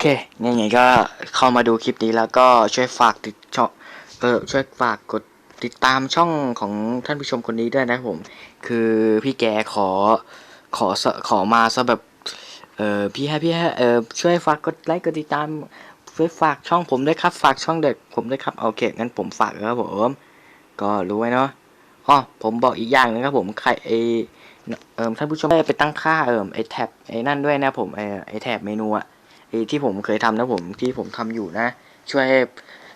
โอเคยังไงก็เข้ามาดูคลิปนี้แล้วก็ช่วยฝากติดช่องเออช่วยฝากกดติดตามช่องของท่านผู้ชมคนนี้ด้วยนะครับผม คือพี่แกขอขอขอมาซะแบบเออพี่ให้พี่ให้เออช่วยฝากกดไลค์กดติดตามช่วยฝากช่องผมด้วยครับ ฝากช่องเด็กผมด้วยครับโอเคงั้นผมฝากแล้วครับผมก็รู้ไว้เนาะอ๋อผมบอกอีกอย่างหนึงครับผมใครไอเออท่านผู้ชมได้ไปตั้งค่าเออไอแท็บไอนั่นด้วยนะผมไอไอแท็บเมนูอะ ที่ผมเคยทำนะผมที่ผมทำอยู่นะ ช่วย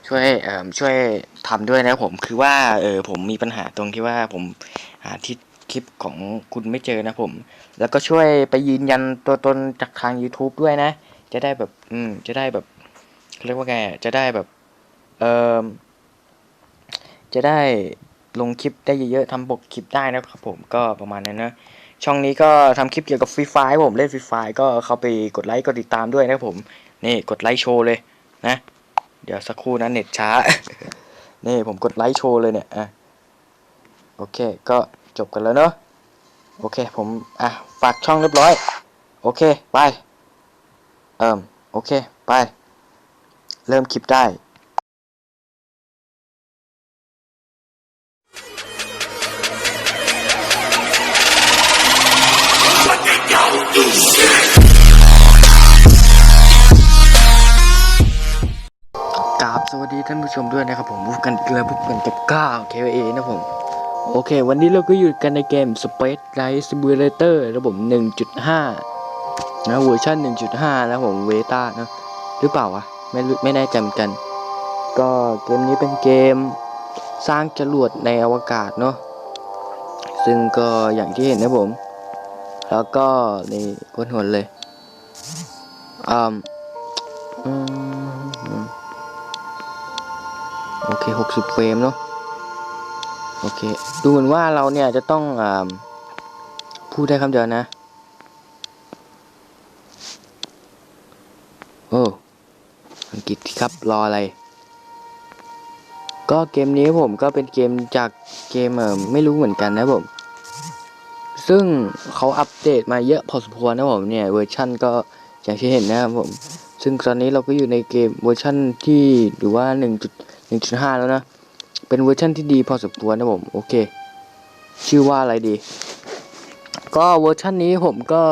ช่วยเอ่อช่วยทำด้วยนะผมคือว่าเออผมมีปัญหาตรงที่ว่าผมหาที่คลิปของคุณไม่เจอนะผม แล้วก็ช่วยไปยืนยันตัวตนจากทาง YouTube ด้วยนะ จะได้แบบอืมจะได้แบบเรียกว่าไงจะได้แบบเออจะได้ลงคลิปได้เยอะๆทำบทคลิปได้นะครับผมก็ประมาณนั้นนะ ช่องนี้ก็ทำคลิปเกี่ยวกับฟรีไฟผมเล่นฟรีไฟก็เข้าไปกดไลค์กดติดตามด้วยนะครับผม นี่กดไลค์โชว์เลยนะ เดี๋ยวสักครู่นะเน็ตช้า นี่ผมกดไลค์โชว์เลยเนี่ยอะโอเค ก็จบกันแล้วเนาะโอเคผมอะฝากช่องเรียบร้อย โอเค ไป เอิ่มโอเค ไป เริ่มคลิปได้ กราบสวัสดีท่านผู้ชมด้วยนะครับผมพบกันเกลือพบกันกับก้าว KVA นะผมโอเค วันนี้เราก็อยู่กันในเกม Space Light Simulator ระบบ 1.5 นะเวอร์ชัน1.5 แล้วผมเวต้านะหรือเปล่าวะ ไม่ไม่แน่ใจเหมือนกัน ก็เกมนี้เป็นเกมสร้างจรวดในอวกาศเนาะซึ่งก็อย่างที่เห็นนะผม แล้วก็นี่ก้นหนเลยอืมโอเคหกสิบเฟรมเนาะโอเค ดูเหมือนว่าเราเนี่ยจะต้องอ่าพูดได้คำเดียวนะ โอ้ อังกฤษครับ รออะไร ก็เกมนี้ผมก็เป็นเกมจากเกมเออไม่รู้เหมือนกันนะผม ซึ่งเขาอัปเดตมาเยอะพอสมควรนะผมเนี่ยเวอร์ชั่นก็อย่างที่เห็นนะครับผม ซึ่งตอนนี้เราก็อยู่ในเกมเวอร์ชั่นที่หรือว่า1 1.5 แล้วนะ เป็นเวอร์ชันที่ดีพอสมควรนะผม โอเค ชื่อว่าอะไรดี ก็เวอร์ชันนี้ผมก็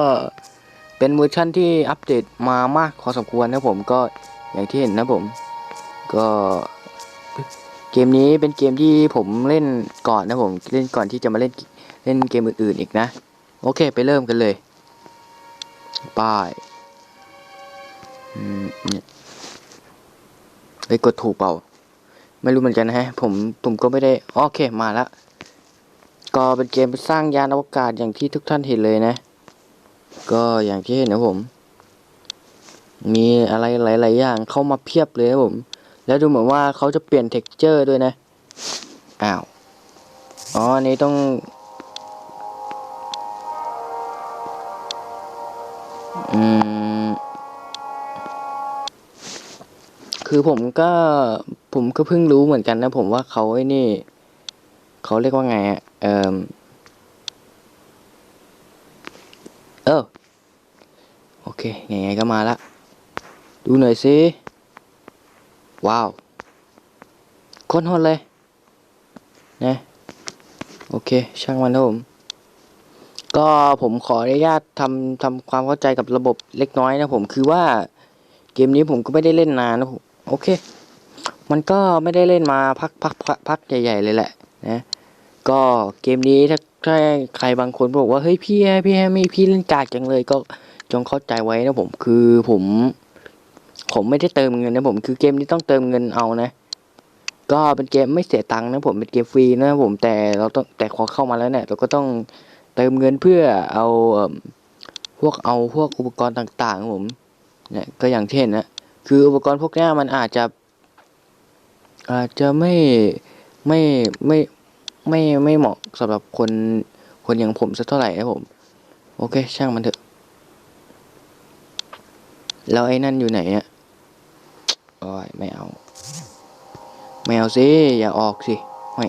เป็นเวอร์ชันที่อัปเดตมามากพอสมควรนะผมก็อย่างที่เห็นนะผม ก็เกมนี้เป็นเกมที่ผมเล่นก่อนนะผมเล่นก่อนที่จะมาเล่น เล่นเกมอื่นๆอีกนะ โอเคไปเริ่มกันเลย ป้ายอืมเนี่ยไปกดถูกเปล่า ไม่รู้เหมือนกันนะฮะ ผมผมก็ไม่ได้ โอเคมาล้วก็เป็นเกมสร้างยานอวกาศอย่างที่ทุกท่านเห็นเลยนะ ก็อย่างที่เห็นนะผม มีอะไรหลายๆอย่างเข้ามาเพียบเลยนะผม แล้วดูเหมือนว่าเขาจะเปลี่ยนเท็กเจอร์ด้วยนะ อ้าว อ๋อ อันนี้ต้อง คือผมก็ผมก็เพิ่งรู้เหมือนกันนะ ผมว่าเขาไอ้นี่เขาเรียกว่าไงอะเออเออโอเคยังไงก็มาละดูหน่อยสิว้าวคนหดเลยนะโอเค ช่างมันนะผม ก็ผมขออนุญาตทำทำความเข้าใจกับระบบเล็กน้อยนะผมคือว่าเกมนี้ผมก็ไม่ได้เล่นนานนะผมโอเค มันก็ไม่ได้เล่นมาพักพักพักใหญ่ ๆ เลยแหละนะก็เกมนี้ถ้าใครบางคนบอกว่าเฮ้ยพี่แพี่แฮมี่พี่เล่นกากจังเลยก็จงเข้าใจไว้นะผมคือผม ผมไม่ได้เติมเงินนะผมคือเกมนี้ต้องเติมเงินเอานะ ก็เป็นเกมไม่เสียตังค์นะผมเป็นเกมฟรีนะผมแต่เราต้องแต่พอเข้ามาแล้วเนี่ยเราก็ต้อง เติมเงินเพื่อเอาพวกเอาพวกอุปกรณ์ต่างๆผมเนี่ยก็อย่างเช่นนะคืออุปกรณ์พวกนี้มันอาจจะอาจจะไม่ไม่ไม่ไม่ไม่เหมาะสำหรับคนคนอย่างผมสักเท่าไหร่นะผม โอเค ช่างมันเถอะ แล้วไอ้นั่นอยู่ไหนเนี่ยโอ้ยไม่เอา ไม่เอาสิ อย่าออกสิไม่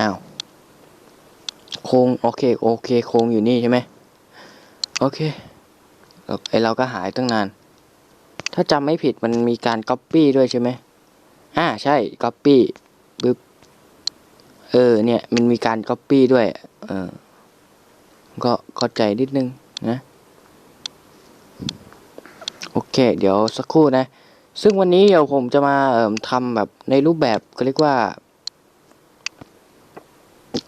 อ้าว คงโอเคโอเคโคงอยู่นี่ใช่ไหมโอเคแล้วไอเราก็หายตั้งนาน ถ้าจำไม่ผิดมันมีการก๊อปปี้ด้วยใช่ไหมอ่าใช่ก๊อปปี้ปึ๊บเออเนี่ยมันมีการก๊อปปี้ด้วย เออก็เข้าใจนิดนึงนะ โอเค เดี๋ยวสักครู่นะ ซึ่งวันนี้เดี๋ยวผมจะมาเอ่มทำแบบในรูปแบบก็เรียกว่า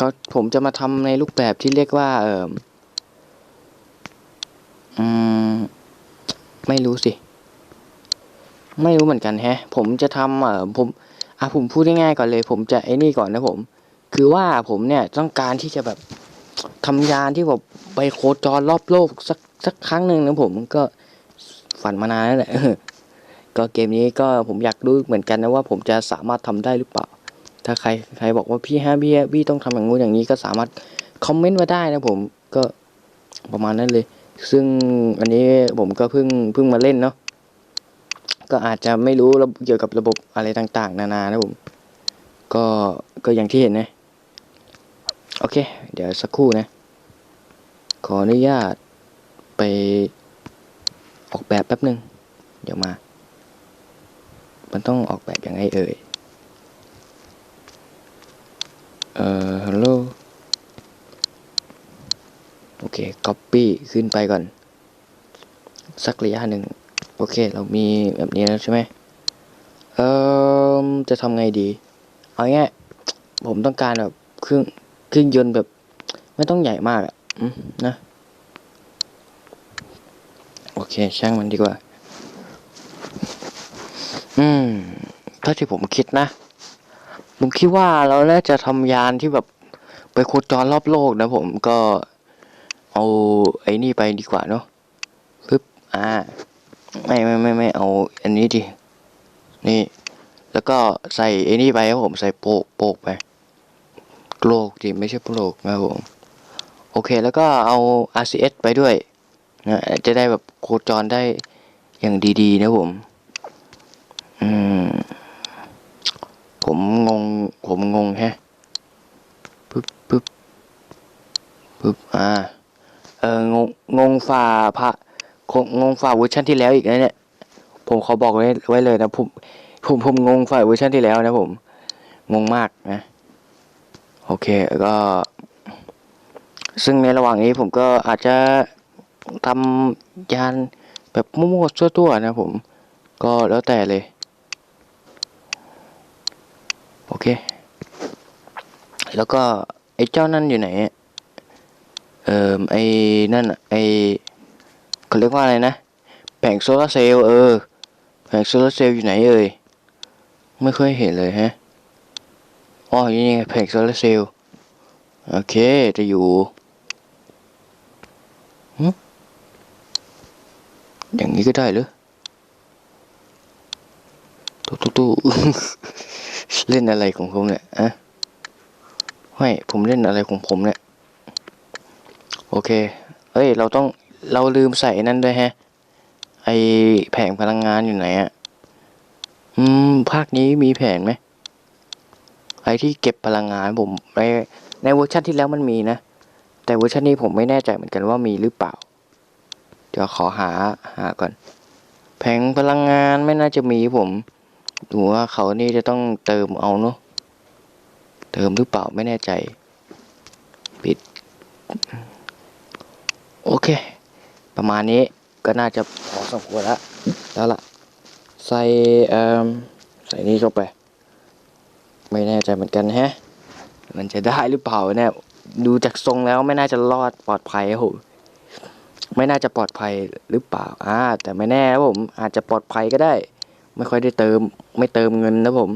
ก็ผมจะมาทำในรูปแบบที่เรียกว่า เอ่อืมไม่รู้สิ ไม่รู้เหมือนกันแฮะ ผมจะทำเอ่อผมอะผมพูดง่ายๆก่อนเลย ผมจะไอ้นี่ก่อนนะผม คือว่าผมเนี่ยต้องการที่จะแบบทำยานที่แบบไปโคจรรอบโลกสักสักครั้งหนึ่งนะผมก็ฝันมานานแล้วแหละก็เกมนี้ก็ผมอยากรู้เหมือนกันนะว่าผมจะสามารถทำได้หรือเปล่า ถ้าใครใครบอกว่าพี่ฮะพี่พี่ต้องทำอย่างงู้นอย่างนี้ก็สามารถคอมเมนต์มาได้นะผมก็ประมาณนั้นเลย ซึ่งอันนี้ผมก็เพิ่งเพิ่งมาเล่นเนาะก็อาจจะไม่รู้ระบบเกี่ยวกับระบบอะไรต่าง ๆ นานานะผมก็ก็อย่างที่เห็นนะโอเค เดี๋ยวสักครู่นะ ขออนุญาตไปออกแบบแป๊บหนึ่งเดี๋ยวมา มันต้องออกแบบยังไงเอ่ย เอ่อฮัลโหลโอเค copy ขึ้นไปก่อน สักระยะหนึ่ง โอเค เรามีแบบนี้แล้วใช่ไหมเอ่อ จะทำไงดี เอาง่ายผมต้องการแบบเครื่องเครื่องยนต์แบบ ไม่ต้องใหญ่มากอะนะ โอเค ช่างมันดีกว่า อืม ถ้าที่ผมคิดนะ ผมคิดว่าเราน่าจะทำยานที่แบบไปโคจรรอบโลกนะผมก็เอาไอ้นี่ไปดีกว่าเนาะปึ๊บอ่าไม่ไม่ไม่ไม่เอาอันนี้ดินี่ แล้วก็ใส่ไอ้นี่ไปครับผมใส่โปกโปกไปโลกดิไม่ใช่โปรกนะผมโอเคแล้วก็เอา RCS ไปด้วยนะจะได้แบบโคจรได้อย่างดีๆนะผม อืม ผมงง ผมงงแฮะปึ๊บปึ๊บปึ๊บอ่า เอองงงงฝ่าพระคงงงฝ่าเวอร์ชันที่แล้วอีกนะเนี่ย ผมขอบอกไว้ไว้เลยนะผมผมผมงงฝ่ายเวอร์ชันที่แล้วนะผม งงมากนะ โอเคก็ ซึ่งในระหว่างนี้ผมก็อาจจะทำยานแบบมั่วๆตัวๆนะผม ก็แล้วแต่เลย โอ เค แล้วก็ไอ้เจ้านั่นอยู่ไหน เอ่อไอ้นั่นไอ้เขาเรียกว่าอะไรนะ แผงโซลาร์เซลล์เออ แผงโซลาร์เซลล์อยู่ไหนเอ่ย ไม่เคยเห็นเลยฮะ อ๋อ นี่ไงแผงโซลาร์เซลล์ โอเค จะอยู่อย่างนี้ก็ได้เหรอตู้ตู้ตู้ เล่นอะไรของผมเนี่ยอะไม่ผมเล่นอะไรของผมเนี่ย โอเค เอ้ย เราต้อง เราลืมใส่นั่นด้วยฮะ ไอแผงพลังงานอยู่ไหนอะอืม ภาคนี้มีแผงไหมไอที่เก็บพลังงานผมในในเวอร์ชันที่แล้วมันมีนะ แต่เวอร์ชันนี้ผมไม่แน่ใจเหมือนกันว่ามีหรือเปล่า เดี๋ยวขอหาหาก่อน แผงพลังงานไม่น่าจะมีผม ดูว่าเขานี่จะต้องเติมเอาเนาะเติมหรือเปล่าไม่แน่ใจ ปิด โอเค ประมาณนี้ก็น่าจะพอสมควรแล้วแล้วล่ะ ใส่เอ่อใส่นี่เข้าไป ไม่แน่ใจเหมือนกันแฮะ มันจะได้หรือเปล่าเนี่ยดูจากทรงแล้วไม่น่าจะรอดปลอดภัยครับผมไม่น่าจะปลอดภัยหรือเปล่าอ่าแต่ไม่แน่ผมอาจจะปลอดภัยก็ได้ ไม่ค่อยได้เติม ไม่เติมเงินนะผม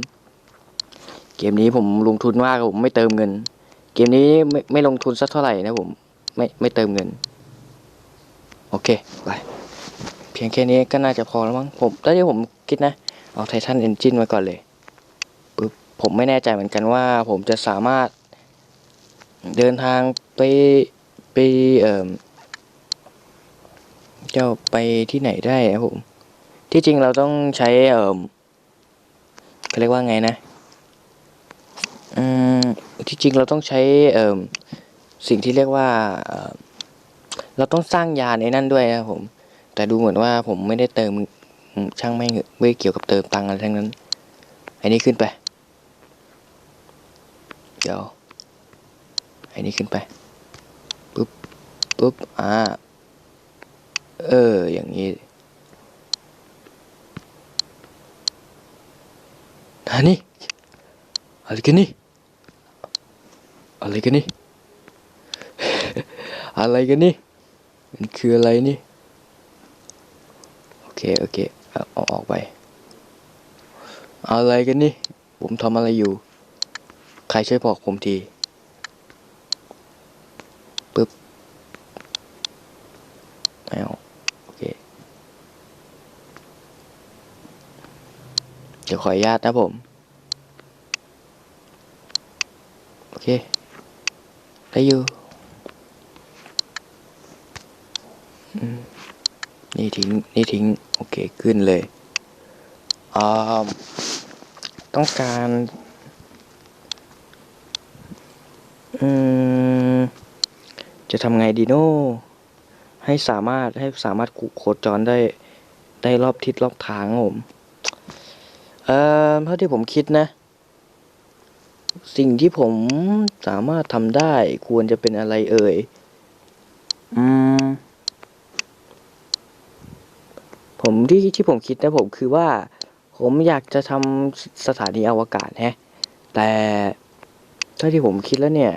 เกมนี้ผมลงทุนมากผมไม่เติมเงิน เกมนี้ไม่ไม่ลงทุนสักเท่าไหร่นะผม ไม่ไม่เติมเงิน โอเคไปเพียงแค่นี้ก็น่าจะพอแล้วมั้งผมตอนที่ผมคิดนะ เอาไททันเอนจินมาก่อนเลยปึ๊บผมไม่แน่ใจเหมือนกันว่า ผมจะสามารถ เดินทางไปไปเอ่อจะไปที่ไหนได้นะผม ที่จริงเราต้องใช้เอ่อเขาเรียกว่าไงนะอืมที่จริงเราต้องใช้เอ่อสิ่งที่เรียกว่าเอ่อเราต้องสร้างยาในนั่นด้วยนะครับผม แต่ดูเหมือนว่าผมไม่ได้เติมช่างไม่เหอะไม่เกี่ยวกับเติมตังอะไรทั้งนั้นอ้นี่ขึ้นไป เดี๋ยวอ้นี่ขึ้นไป ปุ๊บ ปุ๊บ อ่า เออ อย่างนี้ นนี้อะไรกันนี่อะไรกันนี่อะไรกันนี่มันคืออะไรนี่โอเคโอเคเอาอออกไป อะไรกันนี่ ผมทำอะไรอยู่ ใครช่วยบอกผมทีปึ๊บไม่เอาโอเเดี๋ยวขออนุญาตนะผม โอเค ได้อยู่ นี่ทิ้ง นี่ทิ้ง โอเค ขึ้นเลยอ่าต้องการ อืม จะทำไงดีโน่ให้สามารถให้สามารถโคจรได้ได้รอบทิศรอบทางผม เอ่อเท่าที่ผมคิดนะ สิ่งที่ผมสามารถทำได้ควรจะเป็นอะไรเอ่ย อืม ผมที่ที่ผมคิดนะผมคือว่า ผมอยากจะทำสถานีอวกาศแฮะ แต่เท่าที่ผมคิดแล้วเนี่ย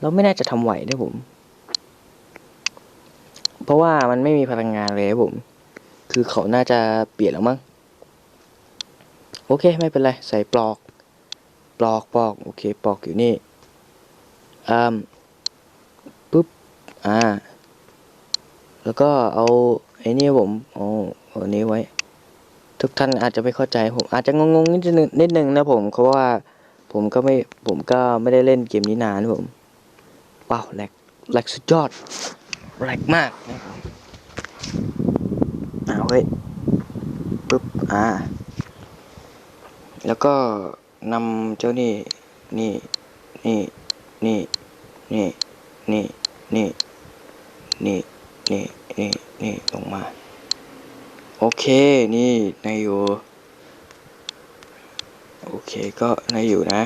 เราไม่น่าจะทำไหวนะผม เพราะว่ามันไม่มีพลังงานเลยผม คือเขาน่าจะเปลี่ยนแล้วมั้ง โอเคไม่เป็นไร ใส่ปลอก ปลอกปลอกโอเคปลอกอยู่นี่อ่าปุ๊บ อ่า แล้วก็เอาไอ้นี่ผมเอาเอาอันนี้ไว้ ทุกท่านอาจจะไม่เข้าใจผมอาจจะงงๆนิดนึงนิดนึงนะผมเพราะว่าผมก็ไม่ผมก็ไม่ได้เล่นเกมนี้นานผมว้าวแหลกแหลกสุดยอดแหลกมากนะผมอ้าวเฮ้ยปุ๊บอ่า แล้วก็นำเจ้านี่นี่นี่นี่นี่นี่นี่นี่นี่นี่นี่ลงมา โอเคนี่นายอยู่ โอเคก็นายอยู่นะ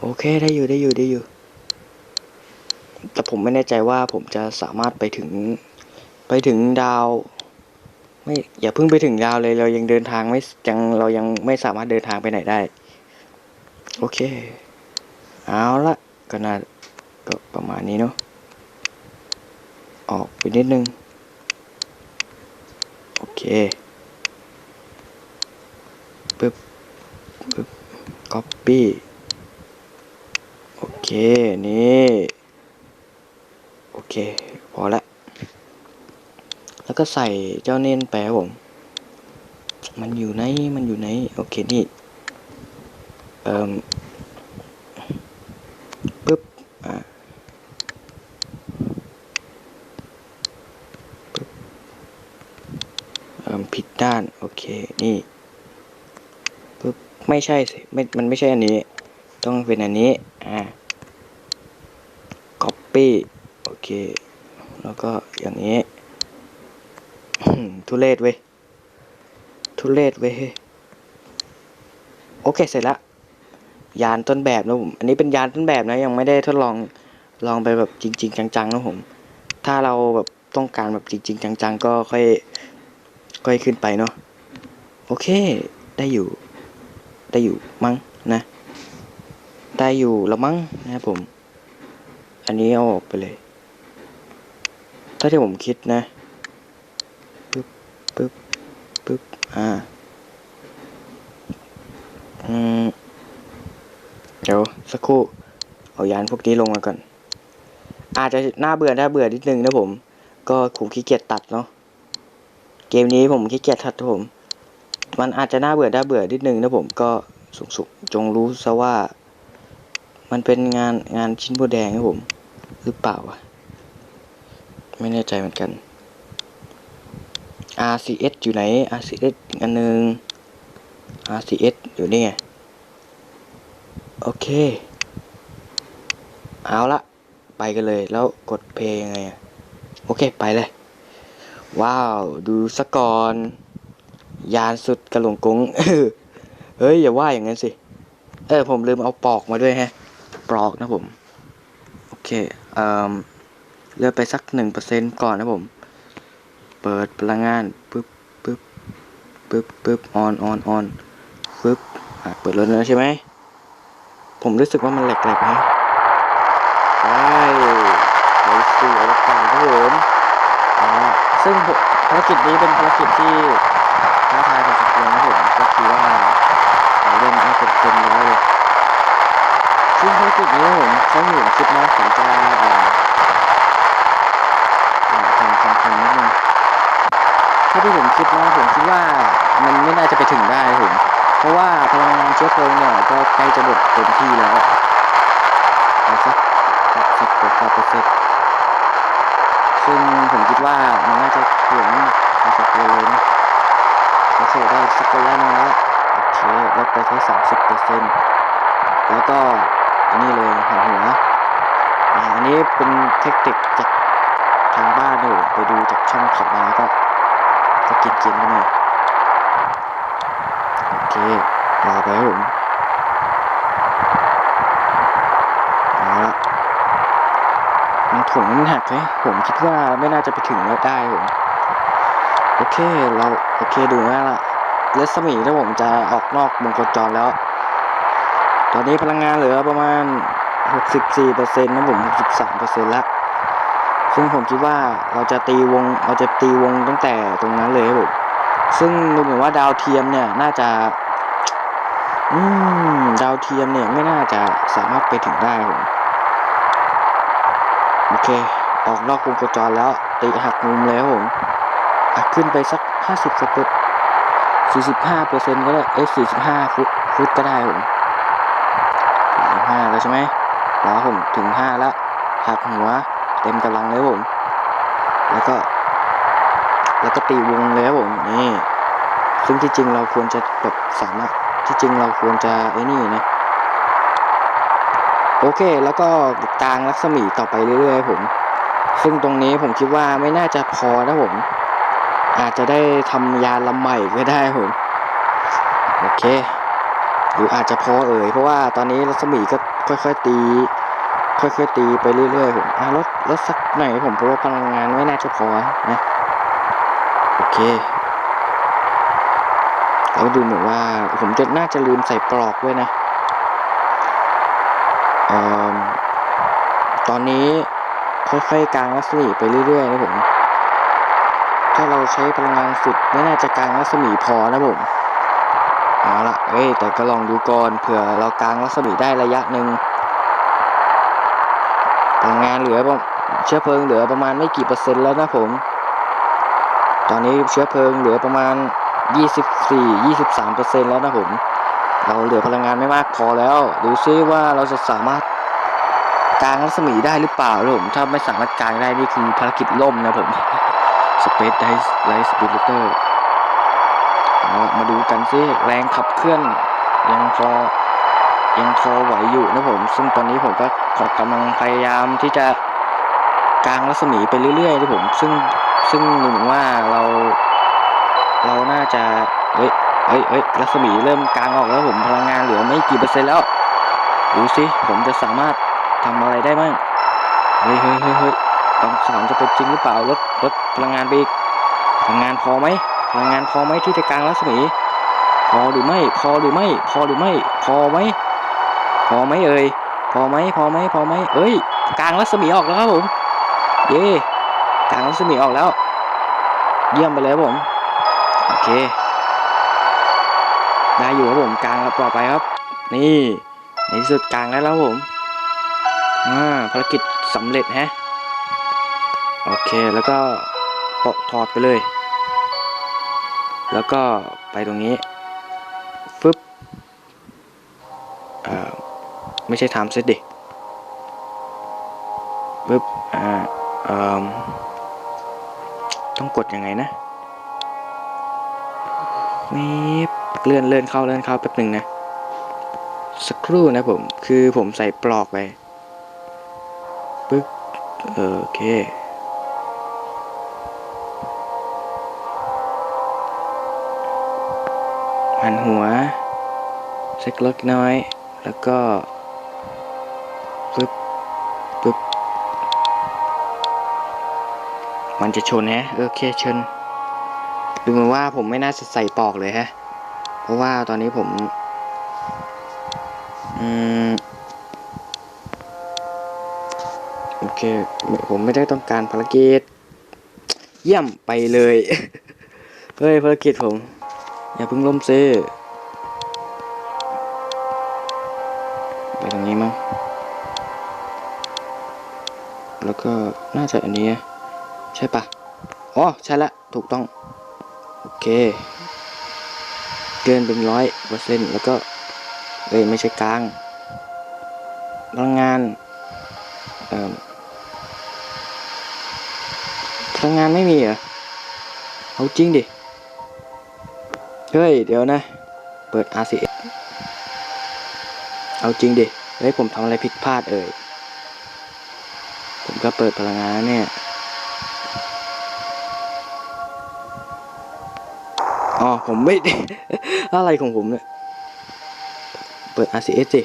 โอเคได้อยู่ได้อยู่ได้อยู่ แต่ผมไม่แน่ใจว่าผมจะสามารถไปถึงไปถึงดาว ไม่อย่าเพิ่งไปถึงดาวเลยเรายังเดินทางไม่ยังเรายังไม่สามารถเดินทางไปไหนได้ โอเค เอาละก็น่าก็ประมาณนี้เนาะออกไปนิดนึง โอเคปึ๊บปึ๊บ copy โอเค นี่ โอเค พอละ แล้วก็ใส่เจ้าเน้นไปครับผม มันอยู่ไหน มันอยู่ไหน โอเคนี่ เอ่มปึ๊บ อ่าเอ่อผิดด้าน โอเค นี่ปึ๊บ ไม่ใช่สิไม่มันไม่ใช่อันนี้ ต้องเป็นอันนี้ อ่า copy โอเค แล้วก็อย่างนี้ ทุเรศเว้ย ทุเรศเว้ย โอเคเสร็จละยานต้นแบบนะผม อันนี้เป็นยานต้นแบบนะ ยังไม่ได้ทดลอง ลองไปแบบจริง ๆ จังๆนะผม ถ้าเราแบบต้องการแบบจริง ๆ จังๆ ก็ค่อย ค่อยขึ้นไปเนาะ โอเค ได้อยู่ ได้อยู่มั้งนะ ได้อยู่แล้วมั้งนะครับผม อันนี้เอาออกไปเลย ถ้าที่ผมคิดนะ ปึ๊บปึ๊บอ่าอืมเดี๋ยวสักครู่เอายานพวกนี้ลงมาก่อน อาจจะน่าเบื่อน่าเบื่อนิดนึงนะผม ก็ผมขี้เกียจตัดเนาะเกมนี้ผมขี้เกียจตัดครับผม มันอาจจะน่าเบื่อน่าเบื่อนิดนึงนะผมก็สุขสุขจงรู้ซะว่า มันเป็นงานงานชิ้นโบแดงครับผม หรือเปล่าวะไม่แน่ใจเหมือนกัน RCS อยู่ไหน RCS อีกอันหนึ่ง RCS อยู่นี่ไง โอเค เอาละ ไปกันเลย แล้วกดเพลงยังไง โอเค ไปเลย ว้าว ดูสกอน ยานสุดกระหลงกง เฮ้ย อย่าว่าอย่างนั้นสิ เออ ผมลืมเอาปอกมาด้วยฮะ ปลอกนะผม โอเค เอ่อเลือกไปสักหนึ่งเปอร์เซ็นก่อนนะผม เปิดพลังงานปึ๊บปึ๊บปึ๊บปึ๊บออนออนออนปึ๊บอะเปิดรถแล้วใช่ไหมผมรู้สึกว่ามันแหลกๆนะได้ไปสู่อวกาศครับผมอ่าซึ่งภารกิจนี้เป็นภารกิจที่ท้าทายพอสมควรนะผมก็คือว่าเราเล่นเป็นเต็มร้อยเลยซึ่งภารกิจนี้ผมเขาอยู่คิดนะผมจะเอ่อเอ่อทำคำคำนิดนึงเที่ผมคิดนะผมคิดว่ามันไม่น่าจะไปถึงได้ผมเพราะว่าพลังงานเชื้อเพลิงเนี่ยก็ใกล้จะหมดเต็มที่แล้วเอาสักสิบกว่าเปอร์เซ็นต์ซึ่งผมคิดว่ามันน่าจะถึงพอสมควรเลยนะโอเคได้สักระยะนึงแล้วโอเคลดไปแค่สามสิบเปอร์เซ็นต์แล้วก็อันนี้เลยหันหัวอันนี้เป็นเทคนิคจากทางบ้านนะผมไปดูจากช่องขับมาก็ ก็กินกินๆกันหน่อยโอเครอไปครับผมเอาละมันถุงมันหักไหมผมคิดว่าไม่น่าจะไปถึงแล้วได้ผมโอเคเราโอเคดูแล้วล่ะเลสมีถ้าผมจะออกนอกวงโคจรแล้ว ตอนนี้พลังงานเหลือประมาณ 64%นะผม 63%ละ ซึ่งผมคิดว่าเราจะตีวงเราจะตีวงตั้งแต่ตรงนั้นเลยครับผมซึ่งดูเหมือนว่าดาวเทียมเนี่ยน่าจะอืมดาวเทียมเนี่ยไม่น่าจะสามารถไปถึงได้ผมโอเค ออกนอกวงโคจรแล้วตีหักมุมแล้วผมขึ้นไปสัก 50สเต็ป45%ก็ได้เอ45ฟุตฟุตก็ได้ผมถึงห้าแล้วใช่ไหมแล้วผมถึงห้าแล้วหักหัว ต็มกำลังเลยผม แล้วก็ แล้วก็ตีวงเลยครับผมนี่ซึ่งที่จริงเราควรจะแบบสามารถที่จริงเราควรจะไอ้นี่นะโอเค แล้วก็กลางรัศมีต่อไปเรื่อยๆผม ซึ่งตรงนี้ผมคิดว่าไม่น่าจะพอนะผม อาจจะได้ทำยาลำใหม่ก็ได้ผมโอเคหรืออาจจะพอเอ่ยเพราะว่าตอนนี้รัศมีก็ค่อย ๆ ตี ค่อยๆตีไปเรื่อยๆผมอะลดลดสักหน่อยผมเพราะว่าพลังงานไม่น่าจะพอนะโอเคแล้วดูเหมือนว่าผมจะน่าจะลืมใส่ปลอกด้วยนะออตอนนี้ค่อยๆกลางรัศมีไปเรื่อยๆนะผม ถ้าเราใช้พลังงานสุดไม่น่าจะกลางรัศมีพอนะผมเอาละเอ้ยแต่ก็ลองดูก่อนเผื่อเรากลางรัศมีได้ระยะหนึ่ง งงานเหลือเชื้อเพลิงเหลือประมาณไม่กี่เปอร์เซ็นต์แล้วนะผม ตอนนี้เชื้อเพลิงเหลือประมาณ 24 23เปอร์เซ็นต์แล้วนะผม เราเหลือพลังงานไม่มากพอแล้ว ดูซิว่าเราจะสามารถกลางรัศมีได้หรือเปล่านะผม ถ้าไม่สามารถกลางได้นี่คือภารกิจล่มนะผม Space Dice Light Spiritor เอาละมาดูกันซิแรงขับเคลื่อนยังพอ ยังพอไหวอยู่นะผม ซึ่งตอนนี้ผมก็ขอกำลังพยายามที่จะกางรัศมีไปเรื่อยๆนะผม ซึ่งซึ่งหมือนว่าเรา เราน่าจะเฮ้ยเฮ้ยเฮ้ยรัศมีเริ่มกลางออกแล้วผมพลังงานเหลือไม่กี่เปอร์เซ็นต์แล้วดูสิผมจะสามารถทำอะไรได้บ้างเฮ้ยเฮ้ยเฮ้ยเฮ้ยความฝันจะเป็นจริงหรือเปล่าลดลดพลังงานไปอีกพลังงานพอไหมพลังงานพอไหมที่จะกลางรัศมี พอหรือไม่ พอหรือไม่ พอหรือไม่ พอไหม พอไหมเอ่ยพอไหมพอไหมพอไหมเอ้ย กลางรัศมีออกแล้วครับผม เย่กลางรัศมีออกแล้ว เยี่ยมไปเลยครับผม โอเค ได้อยู่ครับผมกลางแล้วต่อไปครับ นี่ในที่สุดกลางได้แล้วครับผมอ่าภารกิจสำเร็จฮะโอเคแล้วก็ปลดถอดไปเลย แล้วก็ไปตรงนี้ ไม่ใช่ไทม์เซตดิปึ๊บอ่าเอ่อต้องกดยังไงนะมีเลื่อนเลื่อนเข้าเลื่อนเข้าแป๊บหนึ่งนะ สักครู่นะผม คือผมใส่ปลอกไปปึ๊บโอเคหันหัวเช็คลดน้อย แล้วก็ มันจะชนฮะโอเคชนดูเหมือนว่าผมไม่น่าจะใส่ปลอกเลยฮะ เพราะว่าตอนนี้ผม อืม โอเค ผมไม่ได้ต้องการภารกิจ เยี่ยมไปเลย เฮ้ยภารกิจผม อย่าเพิ่งล้มซิไปตรงนี้มั้ง แล้วก็น่าจะอันนี้ ใช่ปะอ๋อ ใช่ละ ถูกต้อง โอเค เกินเป็นร้อยเปอร์เซ็นต์แล้วก็เอ้ยไม่ใช่กลางพลังงานเออพลังงานไม่มีเหรอ เอาจริงดิ เฮ้ย เดี๋ยวนะ เปิด RCS เอาจริงดิ เฮ้ย ผมทำอะไรผิดพลาดเอ่ย ผมก็เปิดพลังงานเนี่ย อ๋อผมไม่ อะไรของผมเนี่ย เปิด RCS สิ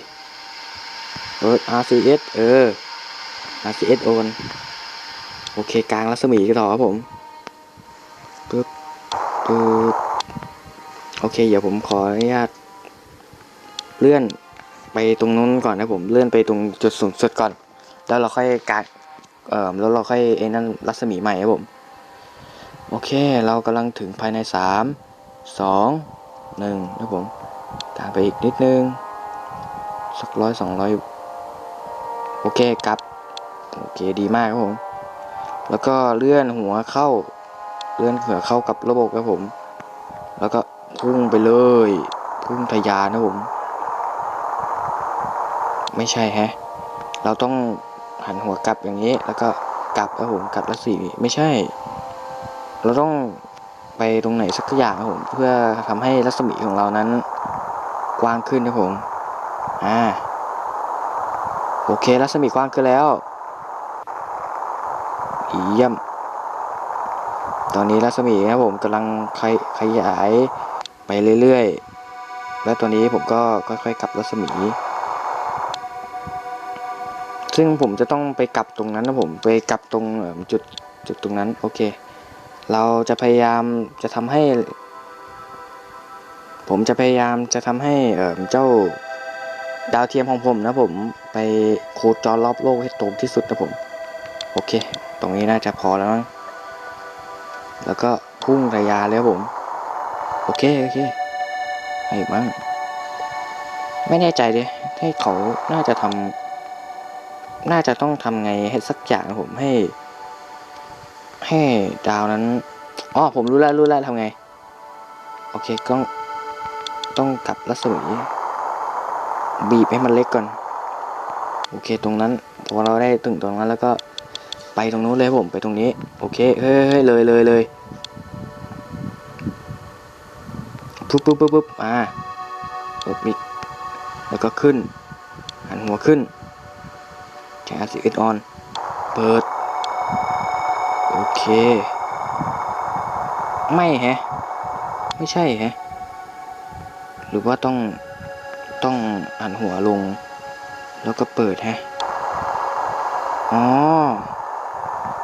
เปิด RCS เออ RCS โอนโอเค กลางรัศมีกันต่อครับผมปึ๊บปึ๊บโอเค เดี๋ยวผมขออนุญาตเลื่อนไปตรงนู้นก่อนนะผม เลื่อนไปตรงจุดสูงสุดก่อน แล้วเราค่อยกางเอ่อแล้วเราค่อยไอ้นั่นรัศมีใหม่ครับผม โอเค เรากำลังถึงภายในสาม สองหนึ่งนะผมกางไปอีกนิดนึงสักร้อยสองร้อยโอเคกลับ โอเคดีมากครับผม แล้วก็เลื่อนหัวเข้า เลื่อนหัวเข้ากับระบบครับผม แล้วก็พุ่งไปเลยพุ่งทะยานนะผม ไม่ใช่ฮะ เราต้องหันหัวกลับอย่างนี้ แล้วก็กลับครับผมกลับรัศมีไม่ใช่ เราต้อง ไปตรงไหนสักอย่างครับผมเพื่อทำให้รัศมีของเรานั้นกว้างขึ้นครับผมอ่าโอเครัศมีกว้างขึ้นแล้วเยี่ยม ตอนนี้รัศมีครับผมกำลังขยขยายไปเรื่อยๆ และตอนนี้ผมก็ค่อยๆกลับรัศมี ซึ่งผมจะต้องไปกลับตรงนั้นนะผมไปกลับตรงจุดจุดตรงนั้นโอเค เราจะพยายามจะทำให้ ผมจะพยายามจะทำให้เจ้าดาวเทียมของผมนะผมไปโคจรรอบโลกให้ตรงที่สุดนะผม โอเค ตรงนี้น่าจะพอแล้วมั้งแล้วก็พุ่งระยะเลยครับผม โอเค โอเคให้มั้งไม่แน่ใจเลยให้เขาน่าจะทำน่าจะต้องทำไงให้สักอย่างนะผมให้ ให้ดาวนั้นอ๋อผมรู้แล้วรู้แล้วทำไง โอเคก็ต้องกลับรัศมีบีบให้มันเล็กก่อน โอเคตรงนั้นพอเราได้ถึงตรงนั้นแล้วก็ไปตรงนู้นเลยผมไปตรงนี้ โอเคเฮ้ยเฮ้ยเลยเลยเลยปุ๊บปุ๊บปุ๊บปุ๊บอ่าเปิดมิกแล้วก็ขึ้น หันหัวขึ้นใช้ RCS on เปิดโอเเค ไม่แฮะ ไม่ใช่แฮะ หรือว่าต้องต้องหันหัวลง แล้วก็เปิดแฮะ อ๋อ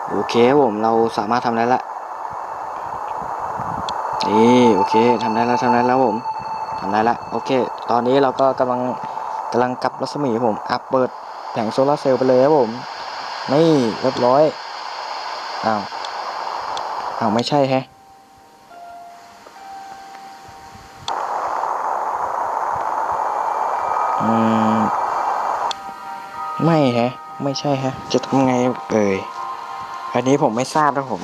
โอเคผมเราสามารถทำได้ละ นี่โอเคทำได้แล้วทำได้แล้วผมทำได้ละโอเค ตอนนี้เราก็กำลังกำลังกลับรัศมีผมอัพเปิดแผงโซลาร์เซลล์ไปเลยครับผม นี่เรียบร้อยอ้าว อ้าวไม่ใช่แฮะไม่แฮะ ไม่ใช่ฮะ จะทำไงเอ่ย อันนี้ผมไม่ทราบนะผม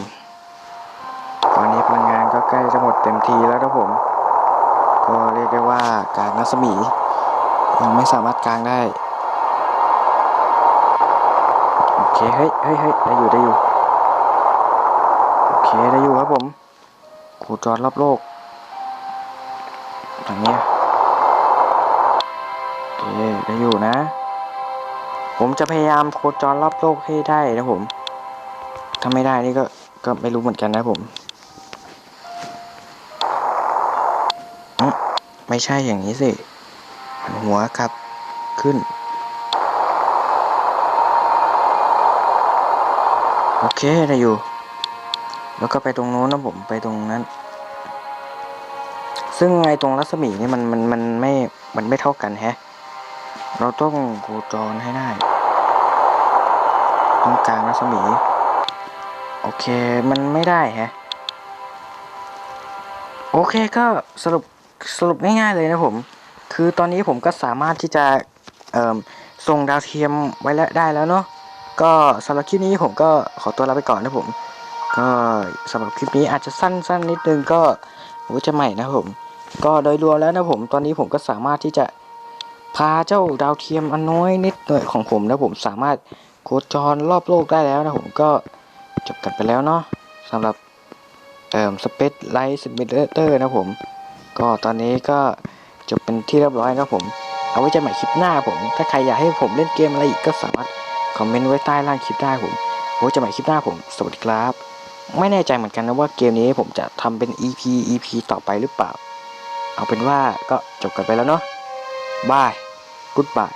ตอนนี้พลังงานก็ใกล้จะหมดเต็มทีแล้วนะผม ก็เรียกได้ว่ากางรัศมียังไม่สามารถกลางได้ โอเค เฮ้ยเฮ้ยเฮ้ยได้อยู่ได้อยู่ เคได้อยู่ครับผมโคจรรอบโลกทางเนี้ยโอเคได้อยู่นะ ผมจะพยายามโคจรรอบโลกให้ได้นะผม ถ้าไม่ได้นี่ก็ก็ไม่รู้เหมือนกันนะผมไม่ไม่ใช่อย่างนี้สิหันหัวครับขึ้น โอเคได้อยู่ แล้วก็ไปตรงโน้นนะผมไปตรงนั้น ซึ่งไอตรงรัศมีนี่มันมันมันไม่มันไม่เท่ากันแฮะ เราต้องโคจรให้ได้ตรงกลางรัศมี โอเคมันไม่ได้แฮะ โอเคก็สรุปสรุปง่ายๆเลยนะผม คือตอนนี้ผมก็สามารถที่จะเอ่อส่งดาวเทียมไว้แล้วได้แล้วเนาะก็สำหรับคลิปนี้ผมก็ขอตัวลาไปก่อนนะผม ก็สำหรับคลิปนี้อาจจะสั้นๆนิดนึงก็ไว้จะใหม่นะผม ก็โดยรวมแล้วนะผมตอนนี้ผมก็สามารถที่จะพาเจ้าดาวเทียมอันน้อยนิดหน่อยของผมนะผมสามารถโคจรรอบโลกได้แล้วนะผมก็จบกันไปแล้วเนาะสำหรับเอ่อสเปซไลท์สมิเตอร์นะผม ก็ตอนนี้ก็จบเป็นที่เรียบร้อยนะผม เอาไว้เจะใหม่คลิปหน้าผม ถ้าใครอยากให้ผมเล่นเกมอะไรอีกก็สามารถคอมเมนต์ไว้ใต้ล่างคลิปได้ผมเอาไว้เจะใหม่คลิปหน้าผม สวัสดีครับ ไม่แน่ใจเหมือนกันนะว่าเกมนี้ผมจะทำเป็น EP EP ต่อไปหรือเปล่า เอาเป็นว่าก็จบกันไปแล้วเนาะบาย g o o d b y e